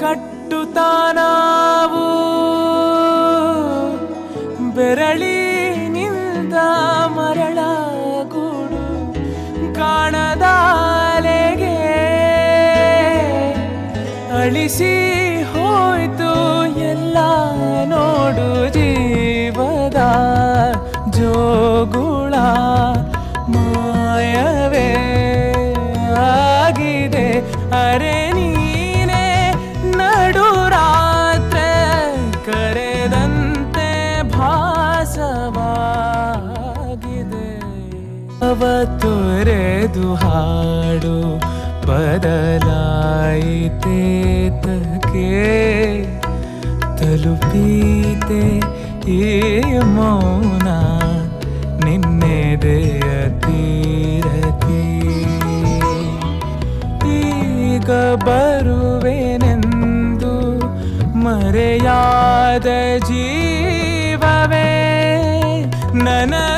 ಕಟ್ಟುತ್ತಾನಾವು ಬೆರಳಿನಿಂದ ಮರಳ ಗೂಡು ಕಾಣದಾಲೆಗೆ ಅಳಿಸಿ ಹೋಯ್ತು ಎಲ್ಲ ನೋಡು ಜೀವದ ಜೋಗುಳ. ಮಾಯವೇ ಆಗಿದೆ ಅರೆ ಭಾಸವಾಗಿದೆ. ಅವ ಹಾಡು ಬದಲಾಯಿತೇತಕ್ಕೆ ತಲುಪೀತೆ ಈ ಮೌನ ನಿನ್ನೆದೆಯ ತೀರತಿ ಈಗ ಬರುವೆನೆಂದು ಮರೆಯಾದ ಜೀವವೇ ನನಗೂ